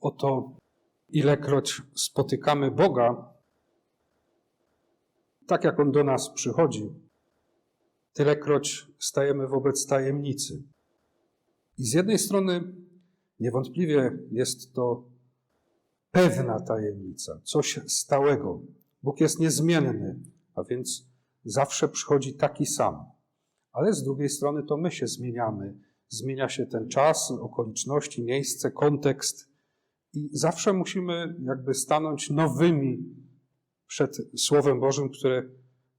Oto ilekroć spotykamy Boga, tak jak On do nas przychodzi, tylekroć stajemy wobec tajemnicy. I z jednej strony niewątpliwie jest to pewna tajemnica, coś stałego. Bóg jest niezmienny, a więc zawsze przychodzi taki sam. Ale z drugiej strony to my się zmieniamy. Zmienia się ten czas, okoliczności, miejsce, kontekst i zawsze musimy jakby stanąć nowymi przed Słowem Bożym, które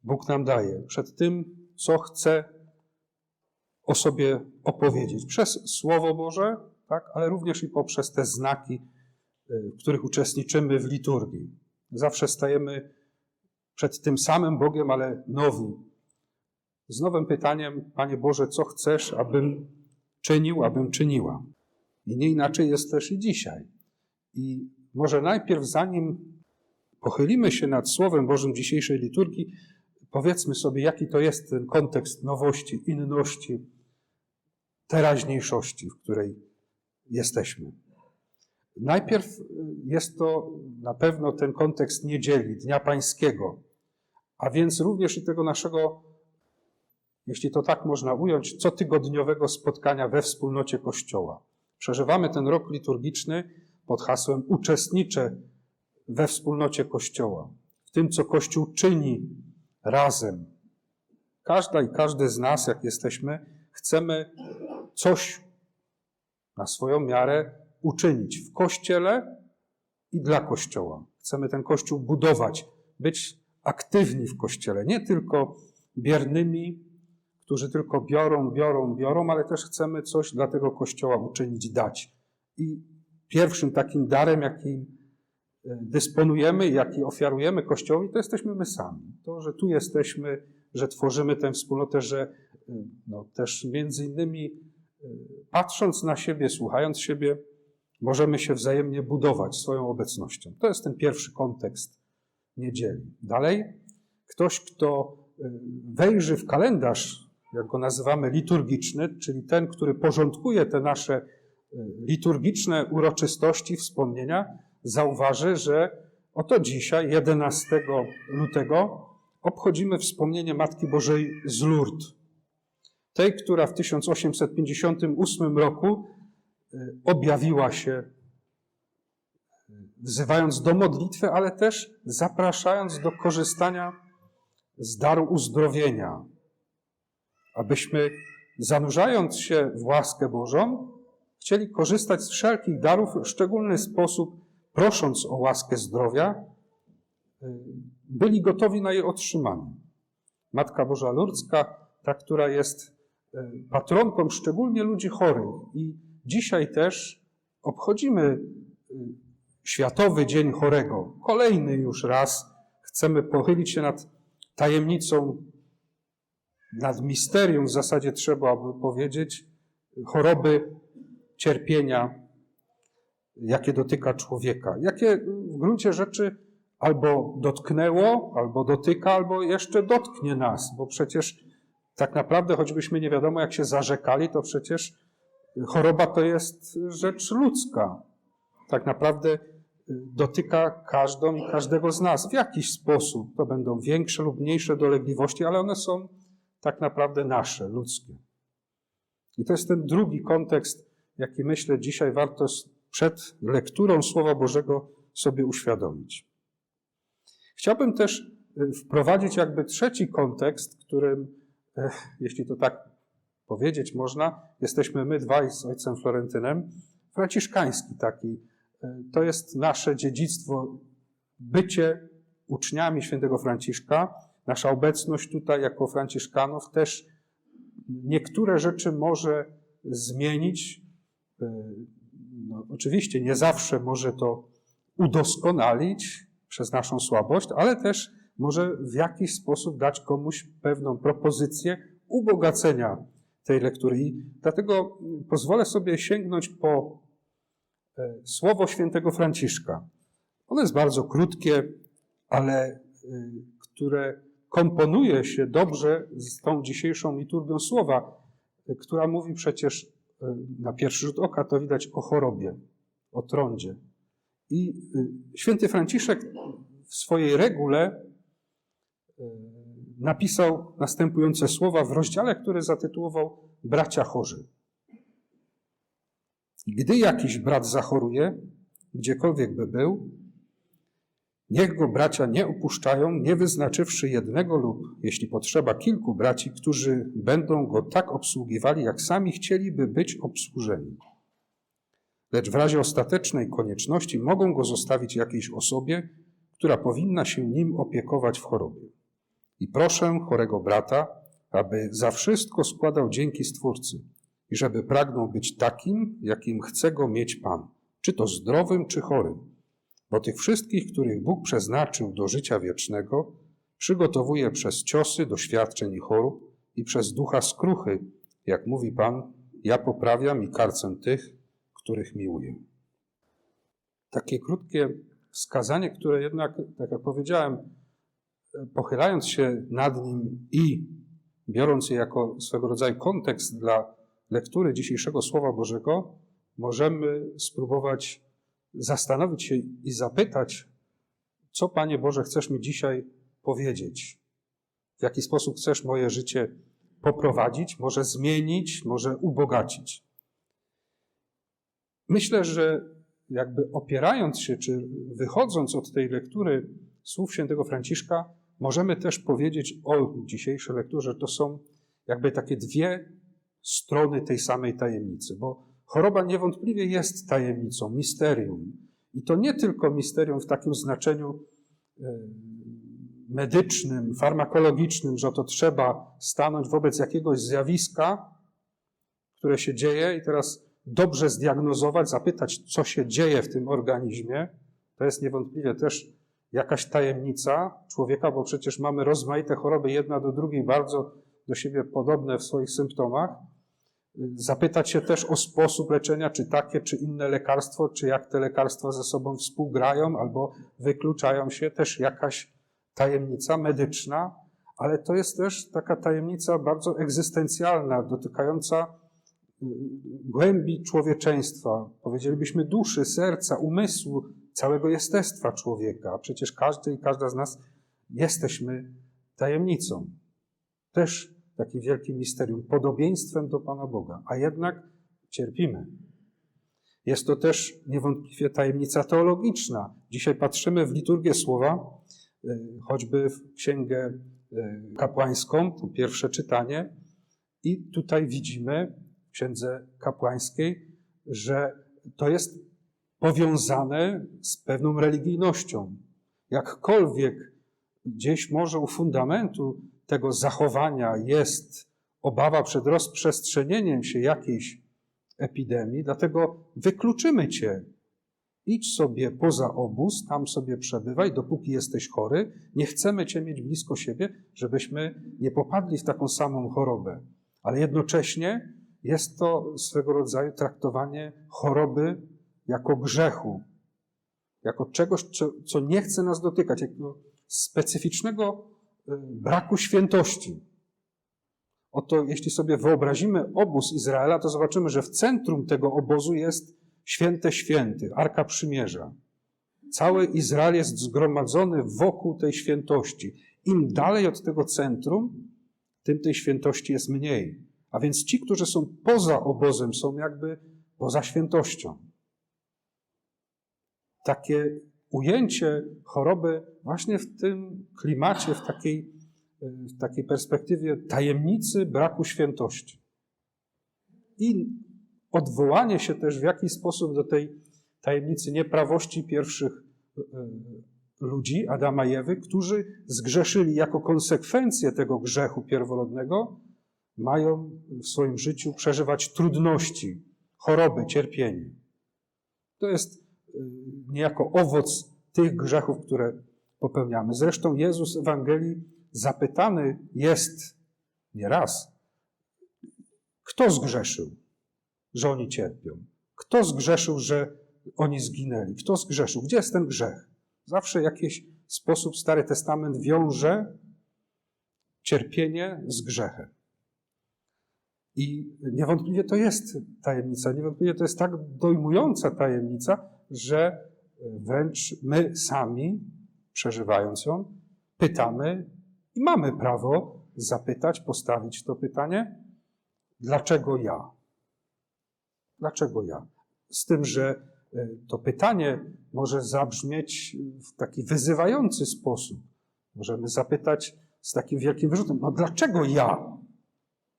Bóg nam daje, przed tym, co chce o sobie opowiedzieć. Przez Słowo Boże, tak, ale również i poprzez te znaki, y, w których uczestniczymy w liturgii. Zawsze stajemy przed tym samym Bogiem, ale nowi. Z nowym pytaniem, Panie Boże, co chcesz, abym czynił, abym czyniła? I nie inaczej jest też i dzisiaj. I może najpierw, zanim pochylimy się nad Słowem Bożym dzisiejszej liturgii, powiedzmy sobie, jaki to jest ten kontekst nowości, inności, teraźniejszości, w której jesteśmy. Najpierw jest to na pewno ten kontekst niedzieli, Dnia Pańskiego, a więc również i tego naszego, jeśli to tak można ująć, cotygodniowego spotkania we wspólnocie Kościoła. Przeżywamy ten rok liturgiczny pod hasłem Uczestniczę we wspólnocie Kościoła, w tym, co Kościół czyni razem. Każda i każdy z nas, jak jesteśmy, chcemy coś na swoją miarę uczynić w Kościele i dla Kościoła. Chcemy ten Kościół budować, być aktywni w Kościele, nie tylko biernymi, którzy tylko biorą, biorą, biorą, ale też chcemy coś dla tego Kościoła uczynić, dać. I pierwszym takim darem, jaki e, dysponujemy, jaki ofiarujemy Kościołowi, to jesteśmy my sami. To, że tu jesteśmy, że tworzymy tę wspólnotę, że e, no, też między innymi e, patrząc na siebie, słuchając siebie, możemy się wzajemnie budować swoją obecnością. To jest ten pierwszy kontekst niedzieli. Dalej, ktoś, kto wejrzy w kalendarz, jak go nazywamy, liturgiczny, czyli ten, który porządkuje te nasze liturgiczne uroczystości, wspomnienia, zauważy, że oto dzisiaj, 11 lutego, obchodzimy wspomnienie Matki Bożej z Lourdes. Tej, która w 1858 roku y, objawiła się, wzywając do modlitwy, ale też zapraszając do korzystania z daru uzdrowienia, abyśmy zanurzając się w łaskę Bożą, chcieli korzystać z wszelkich darów w szczególny sposób, prosząc o łaskę zdrowia, y, byli gotowi na jej otrzymanie. Matka Boża Lurdzka, ta, która jest y, patronką szczególnie ludzi chorych. I dzisiaj też obchodzimy y, Światowy Dzień Chorego. Kolejny już raz chcemy pochylić się nad tajemnicą, nad misterium, w zasadzie trzeba by powiedzieć, choroby cierpienia, jakie dotyka człowieka, jakie w gruncie rzeczy albo dotknęło, albo dotyka, albo jeszcze dotknie nas, bo przecież tak naprawdę, choćbyśmy nie wiadomo jak się zarzekali, to przecież choroba to jest rzecz ludzka. Tak naprawdę y, dotyka każdą i każdego z nas w jakiś sposób. To będą większe lub mniejsze dolegliwości, ale one są tak naprawdę nasze, ludzkie. I to jest ten drugi kontekst jaki myślę dzisiaj warto przed lekturą Słowa Bożego sobie uświadomić. Chciałbym też y, wprowadzić jakby trzeci kontekst, którym, e, jeśli to tak powiedzieć można, jesteśmy my dwaj z ojcem Florentynem, franciszkański taki. E, to jest nasze dziedzictwo, bycie uczniami świętego Franciszka, nasza obecność tutaj jako franciszkanów też niektóre rzeczy może zmienić, no, oczywiście nie zawsze może to udoskonalić przez naszą słabość, ale też może w jakiś sposób dać komuś pewną propozycję ubogacenia tej lektury. I dlatego pozwolę sobie sięgnąć po e, słowo świętego Franciszka. Ono jest bardzo krótkie, ale e, które komponuje się dobrze z tą dzisiejszą liturgią słowa, e, która mówi przecież na pierwszy rzut oka to widać o chorobie, o trądzie. I y, święty Franciszek w swojej regule y, napisał następujące słowa w rozdziale, który zatytułował Bracia chorzy. Gdy jakiś brat zachoruje, gdziekolwiek by był, niech go bracia nie opuszczają, nie wyznaczywszy jednego lub, jeśli potrzeba, kilku braci, którzy będą go tak obsługiwali, jak sami chcieliby być obsłużeni. Lecz w razie ostatecznej konieczności mogą go zostawić jakiejś osobie, która powinna się nim opiekować w chorobie. I proszę chorego brata, aby za wszystko składał dzięki Stwórcy i żeby pragnął być takim, jakim chce go mieć Pan, czy to zdrowym, czy chorym. Bo tych wszystkich, których Bóg przeznaczył do życia wiecznego, przygotowuje przez ciosy, doświadczeń i chorób i przez ducha skruchy, jak mówi Pan, ja poprawiam i karcę tych, których miłuję. Takie krótkie wskazanie, które jednak, tak jak powiedziałem, pochylając się nad nim i biorąc je jako swego rodzaju kontekst dla lektury dzisiejszego Słowa Bożego, możemy spróbować zastanowić się i zapytać, co Panie Boże chcesz mi dzisiaj powiedzieć? W jaki sposób chcesz moje życie poprowadzić, może zmienić, może ubogacić? Myślę, że jakby opierając się, czy wychodząc od tej lektury słów świętego Franciszka, możemy też powiedzieć o dzisiejszej lekturze, to są jakby takie dwie strony tej samej tajemnicy, bo choroba niewątpliwie jest tajemnicą, misterium. I to nie tylko misterium w takim znaczeniu e, medycznym, farmakologicznym, że to trzeba stanąć wobec jakiegoś zjawiska, które się dzieje i teraz dobrze zdiagnozować, zapytać, co się dzieje w tym organizmie. To jest niewątpliwie też jakaś tajemnica człowieka, bo przecież mamy rozmaite choroby, jedna do drugiej bardzo do siebie podobne w swoich symptomach. Zapytać się też o sposób leczenia, czy takie, czy inne lekarstwo, czy jak te lekarstwa ze sobą współgrają albo wykluczają się, też jakaś tajemnica medyczna, ale to jest też taka tajemnica bardzo egzystencjalna, dotykająca y, głębi człowieczeństwa, powiedzielibyśmy duszy, serca, umysłu, całego jestestwa człowieka. Przecież każdy i każda z nas jesteśmy tajemnicą. Też takim wielkim misterium, podobieństwem do Pana Boga, a jednak cierpimy. Jest to też niewątpliwie tajemnica teologiczna. Dzisiaj patrzymy w liturgię słowa, y, choćby w księgę y, kapłańską, to pierwsze czytanie, i tutaj widzimy w księdze kapłańskiej, że to jest powiązane z pewną religijnością. Jakkolwiek gdzieś może u fundamentu tego zachowania jest obawa przed rozprzestrzenieniem się jakiejś epidemii, dlatego wykluczymy cię. Idź sobie poza obóz, tam sobie przebywaj, dopóki jesteś chory. Nie chcemy cię mieć blisko siebie, żebyśmy nie popadli w taką samą chorobę. Ale jednocześnie jest to swego rodzaju traktowanie choroby jako grzechu, jako czegoś, co, nie chce nas dotykać, jako specyficznego braku świętości. Oto, jeśli sobie wyobrazimy obóz Izraela, to zobaczymy, że w centrum tego obozu jest święte święty, Arka Przymierza. Cały Izrael jest zgromadzony wokół tej świętości. Im dalej od tego centrum, tym tej świętości jest mniej. A więc ci, którzy są poza obozem, są jakby poza świętością takie ujęcie choroby właśnie w tym klimacie, w takiej, w takiej perspektywie tajemnicy braku świętości. I odwołanie się też w jakiś sposób do tej tajemnicy nieprawości pierwszych e, ludzi, Adama i Ewy, którzy zgrzeszyli jako konsekwencję tego grzechu pierworodnego, mają w swoim życiu przeżywać trudności, choroby, cierpienie. To jest niejako owoc tych grzechów, które popełniamy. Zresztą Jezus w Ewangelii zapytany jest nieraz, kto zgrzeszył, że oni cierpią? Kto zgrzeszył, że oni zginęli? Kto zgrzeszył? Gdzie jest ten grzech? Zawsze w jakiś sposób Stary Testament wiąże cierpienie z grzechem. I niewątpliwie to jest tajemnica, niewątpliwie to jest tak dojmująca tajemnica, że wręcz my sami, przeżywając ją, pytamy i mamy prawo zapytać, postawić to pytanie, dlaczego ja? Dlaczego ja? Z tym, że e, to pytanie może zabrzmieć w taki wyzywający sposób. Możemy zapytać z takim wielkim wyrzutem: No dlaczego ja?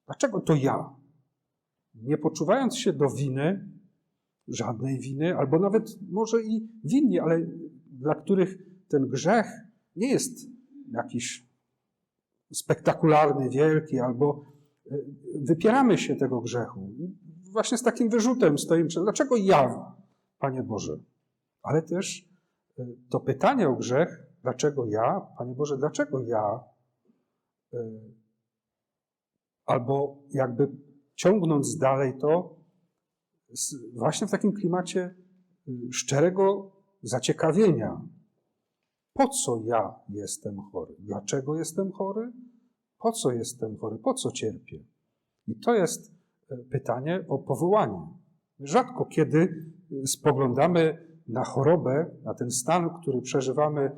Dlaczego to ja? Nie poczuwając się do winy, żadnej winy, albo nawet może i winni, ale dla których ten grzech nie jest jakiś spektakularny, wielki, albo e, wypieramy się tego grzechu. Właśnie z takim wyrzutem stoimy dlaczego ja, Panie Boże? Ale też e, to pytanie o grzech, dlaczego ja, Panie Boże, dlaczego ja? E, albo jakby ciągnąc dalej to, właśnie w takim klimacie szczerego zaciekawienia, po co ja jestem chory? Dlaczego jestem chory? Po co jestem chory? Po co cierpię? I to jest e, pytanie o powołanie. Rzadko kiedy e, spoglądamy na chorobę, na ten stan, który przeżywamy,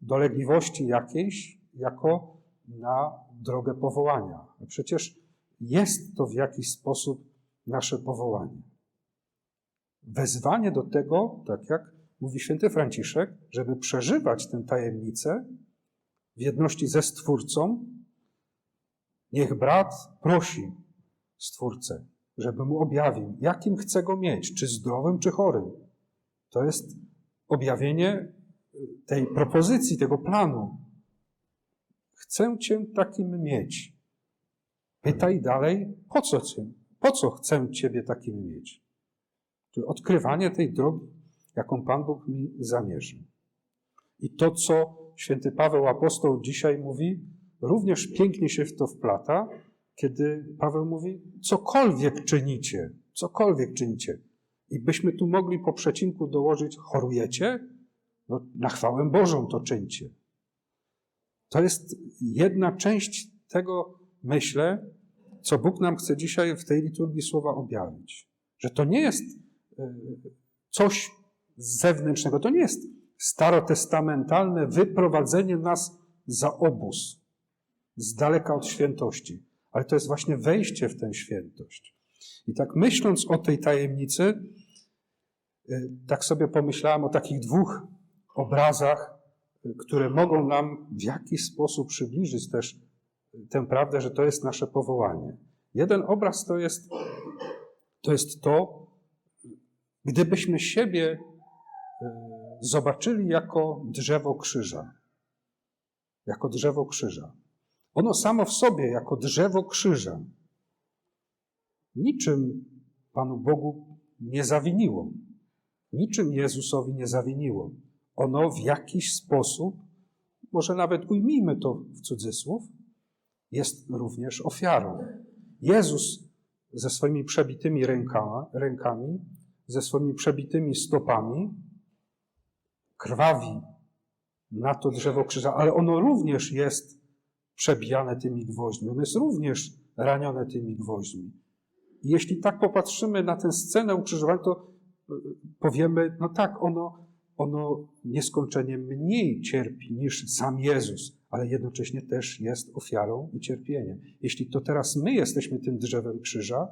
dolegliwości jakiejś, jako na drogę powołania. Przecież jest to w jakiś sposób nasze powołanie. Wezwanie do tego, tak jak mówi święty Franciszek, żeby przeżywać tę tajemnicę w jedności ze Stwórcą, niech brat prosi Stwórcę, żeby mu objawił, jakim chce go mieć, czy zdrowym, czy chorym. To jest objawienie tej propozycji, tego planu. Chcę Cię takim mieć. Pytaj dalej, po co, cię, po co chcę Ciebie takim mieć? Odkrywanie tej drogi jaką Pan Bóg mi zamierzy. I to, co święty Paweł apostoł dzisiaj mówi, również pięknie się w to wplata, kiedy Paweł mówi, cokolwiek czynicie, cokolwiek czynicie. I byśmy tu mogli po przecinku dołożyć, chorujecie? No, na chwałę Bożą to czyńcie. To jest jedna część tego, myślę, co Bóg nam chce dzisiaj w tej liturgii słowa objawić. Że to nie jest coś zewnętrznego. To nie jest starotestamentalne wyprowadzenie nas za obóz, z daleka od świętości, ale to jest właśnie wejście w tę świętość. I tak myśląc o tej tajemnicy, y, tak sobie pomyślałem o takich dwóch obrazach, y, które mogą nam w jakiś sposób przybliżyć też tę prawdę, że to jest nasze powołanie. Jeden obraz to jest to, jest to gdybyśmy siebie E, zobaczyli jako drzewo krzyża. Jako drzewo krzyża. Ono samo w sobie, jako drzewo krzyża, niczym Panu Bogu nie zawiniło. Niczym Jezusowi nie zawiniło. Ono w jakiś sposób, może nawet ujmijmy to w cudzysłów, jest również ofiarą. Jezus ze swoimi przebitymi rękama, rękami, ze swoimi przebitymi stopami, krwawi na to drzewo krzyża, ale ono również jest przebijane tymi gwoźdźmi. Ono jest również ranione tymi gwoźdźmi. I jeśli tak popatrzymy na tę scenę ukrzyżowania, to e, powiemy, no tak, ono, ono nieskończenie mniej cierpi niż sam Jezus, ale jednocześnie też jest ofiarą i cierpieniem. Jeśli to teraz my jesteśmy tym drzewem krzyża,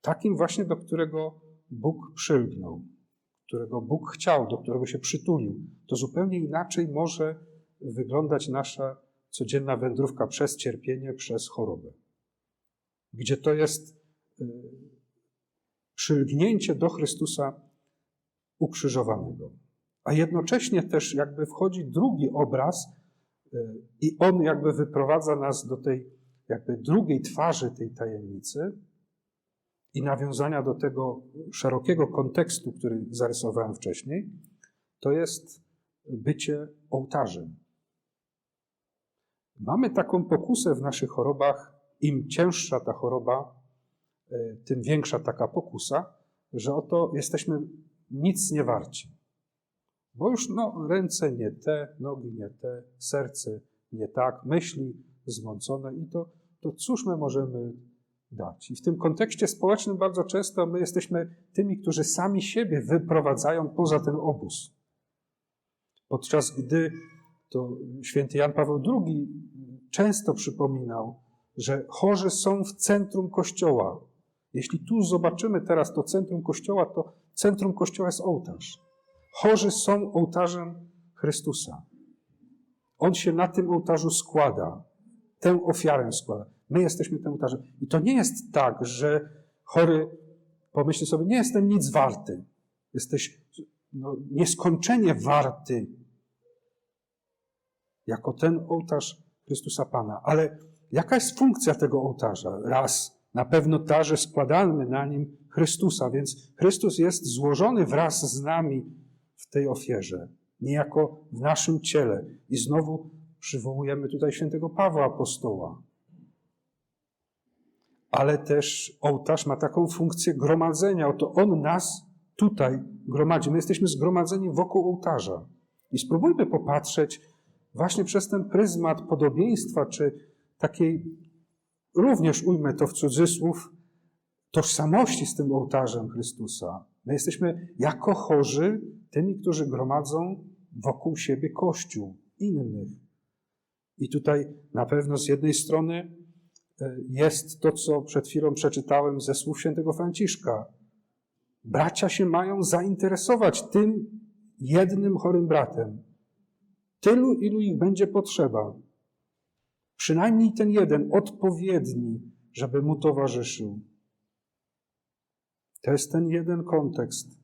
takim właśnie, do którego Bóg przylgnął, którego Bóg chciał, do którego się przytulił, to zupełnie inaczej może wyglądać nasza codzienna wędrówka przez cierpienie, przez chorobę. Gdzie to jest y, przylgnięcie do Chrystusa ukrzyżowanego. A jednocześnie też jakby wchodzi drugi obraz y, i on jakby wyprowadza nas do tej jakby drugiej twarzy tej tajemnicy, i nawiązania do tego szerokiego kontekstu, który zarysowałem wcześniej, to jest bycie ołtarzem. Mamy taką pokusę w naszych chorobach, im cięższa ta choroba, e, tym większa taka pokusa, że oto jesteśmy nic nie warci. Bo już no, ręce nie te, nogi nie te, serce nie tak, myśli zmącone i to, to cóż my możemy dać. I w tym kontekście społecznym bardzo często my jesteśmy tymi, którzy sami siebie wyprowadzają poza ten obóz. Podczas gdy to święty Jan Paweł II często przypominał, że chorzy są w centrum Kościoła. Jeśli tu zobaczymy teraz to centrum Kościoła, to centrum Kościoła jest ołtarz. Chorzy są ołtarzem Chrystusa. On się na tym ołtarzu składa. Tę ofiarę składa. My jesteśmy tym ołtarzem. I to nie jest tak, że chory pomyśli sobie, nie jestem nic warty. Jesteś no, nieskończenie warty jako ten ołtarz Chrystusa Pana. Ale jaka jest funkcja tego ołtarza? Raz, na pewno ta, że składamy na nim Chrystusa, więc Chrystus jest złożony wraz z nami w tej ofierze, niejako w naszym ciele. I znowu przywołujemy tutaj świętego Pawła Apostoła. Ale też ołtarz ma taką funkcję gromadzenia. Oto on nas tutaj gromadzi. My jesteśmy zgromadzeni wokół ołtarza. I spróbujmy popatrzeć właśnie przez ten pryzmat podobieństwa, czy takiej, również ujmę to w cudzysłów, tożsamości z tym ołtarzem Chrystusa. My jesteśmy jako chorzy tymi, którzy gromadzą wokół siebie Kościół, innych. I tutaj na pewno z jednej strony jest to, co przed chwilą przeczytałem ze słów świętego Franciszka. Bracia się mają zainteresować tym jednym chorym bratem. Tylu, ilu ich będzie potrzeba. Przynajmniej ten jeden, odpowiedni, żeby mu towarzyszył. To jest ten jeden kontekst.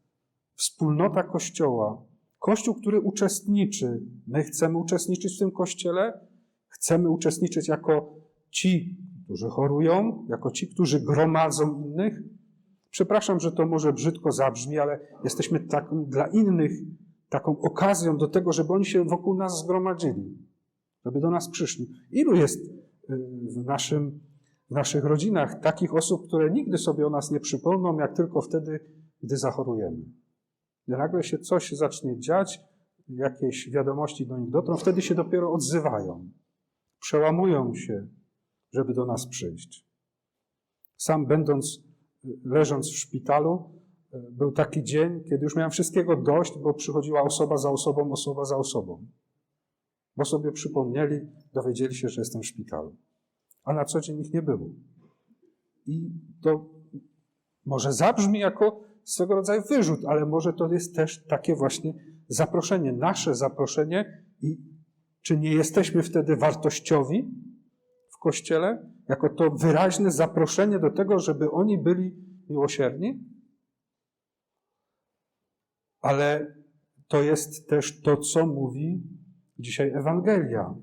Wspólnota Kościoła. Kościół, który uczestniczy. My chcemy uczestniczyć w tym Kościele. Chcemy uczestniczyć jako ci, którzy chorują, jako ci, którzy gromadzą innych. Przepraszam, że to może brzydko zabrzmi, ale jesteśmy tak, dla innych taką okazją do tego, żeby oni się wokół nas zgromadzili, żeby do nas przyszli. Ilu jest y, w, naszym, w naszych rodzinach takich osób, które nigdy sobie o nas nie przypomną, jak tylko wtedy, gdy zachorujemy? Gdy nagle się coś zacznie dziać, jakieś wiadomości do nich dotrą, wtedy się dopiero odzywają, przełamują się, żeby do nas przyjść. Sam będąc, leżąc w szpitalu, był taki dzień, kiedy już miałem wszystkiego dość, bo przychodziła osoba za osobą, osoba za osobą. Bo sobie przypomnieli, dowiedzieli się, że jestem w szpitalu. A na co dzień ich nie było. I to może zabrzmi jako swego rodzaju wyrzut, ale może to jest też takie właśnie zaproszenie, nasze zaproszenie i czy nie jesteśmy wtedy wartościowi Kościele? Jako to wyraźne zaproszenie do tego, żeby oni byli miłosierni? ale to jest też to, co mówi dzisiaj Ewangelia.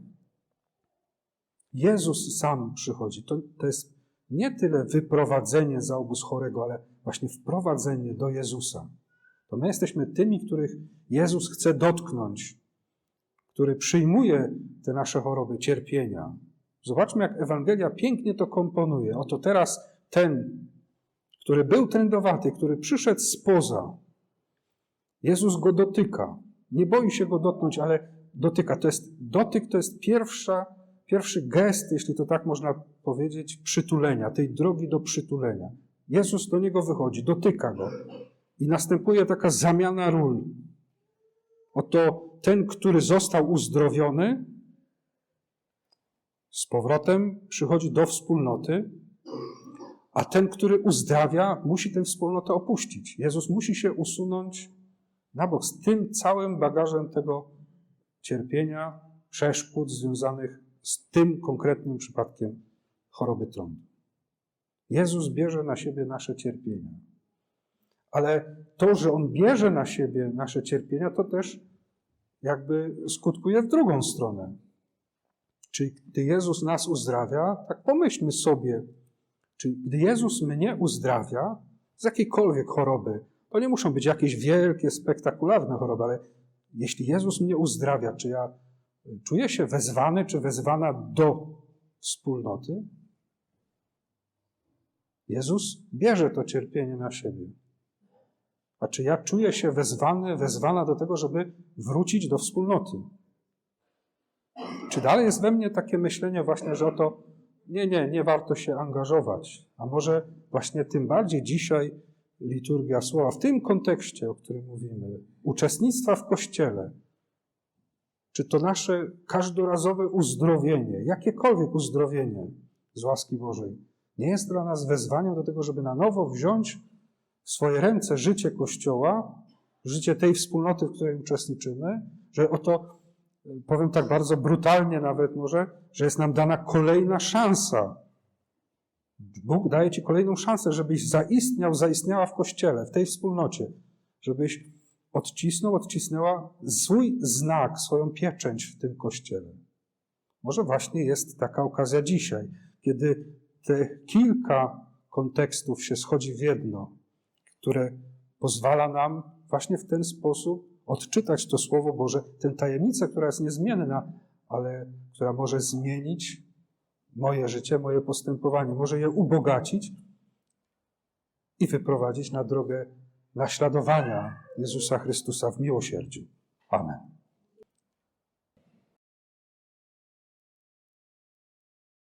Jezus sam przychodzi. To, to jest nie tyle wyprowadzenie za obóz chorego, ale właśnie wprowadzenie do Jezusa. To my jesteśmy tymi, których Jezus chce dotknąć, który przyjmuje te nasze choroby, cierpienia. Zobaczmy, jak Ewangelia pięknie to komponuje. Oto teraz ten, który był trędowaty, który przyszedł spoza, Jezus go dotyka. Nie boi się go dotknąć, ale dotyka. To jest, dotyk to jest pierwsza, pierwszy gest, jeśli to tak można powiedzieć, przytulenia, tej drogi do przytulenia. Jezus do niego wychodzi, dotyka go. I następuje taka zamiana ról. Oto ten, który został uzdrowiony, z powrotem przychodzi do wspólnoty, a ten, który uzdrawia, musi tę wspólnotę opuścić. Jezus musi się usunąć na bok z tym całym bagażem tego cierpienia, przeszkód związanych z tym konkretnym przypadkiem choroby trądu. Jezus bierze na siebie nasze cierpienia. Ale to, że On bierze na siebie nasze cierpienia, to też jakby skutkuje w drugą stronę. Czyli gdy Jezus nas uzdrawia, tak pomyślmy sobie, czy gdy Jezus mnie uzdrawia z jakiejkolwiek choroby, to nie muszą być jakieś wielkie, spektakularne choroby, ale jeśli Jezus mnie uzdrawia, czy ja czuję się wezwany, czy wezwana do wspólnoty? Jezus bierze to cierpienie na siebie. A czy ja czuję się wezwany, wezwana do tego, żeby wrócić do wspólnoty? Czy dalej jest we mnie takie myślenie właśnie, że oto nie, nie, nie warto się angażować, a może właśnie tym bardziej dzisiaj liturgia słowa w tym kontekście, o którym mówimy, uczestnictwa w Kościele, czy to nasze każdorazowe uzdrowienie, jakiekolwiek uzdrowienie z łaski Bożej, nie jest dla nas wezwaniem do tego, żeby na nowo wziąć w swoje ręce życie Kościoła, życie tej wspólnoty, w której uczestniczymy, że oto, powiem tak bardzo brutalnie nawet może, że jest nam dana kolejna szansa. Bóg daje Ci kolejną szansę, żebyś zaistniał, zaistniała w Kościele, w tej wspólnocie, żebyś odcisnął, odcisnęła swój znak, swoją pieczęć w tym Kościele. Może właśnie jest taka okazja dzisiaj, kiedy te kilka kontekstów się schodzi w jedno, które pozwala nam właśnie w ten sposób odczytać to Słowo Boże, tę tajemnicę, która jest niezmienna, ale która może zmienić moje życie, moje postępowanie, może je ubogacić i wyprowadzić na drogę naśladowania Jezusa Chrystusa w miłosierdziu. Amen.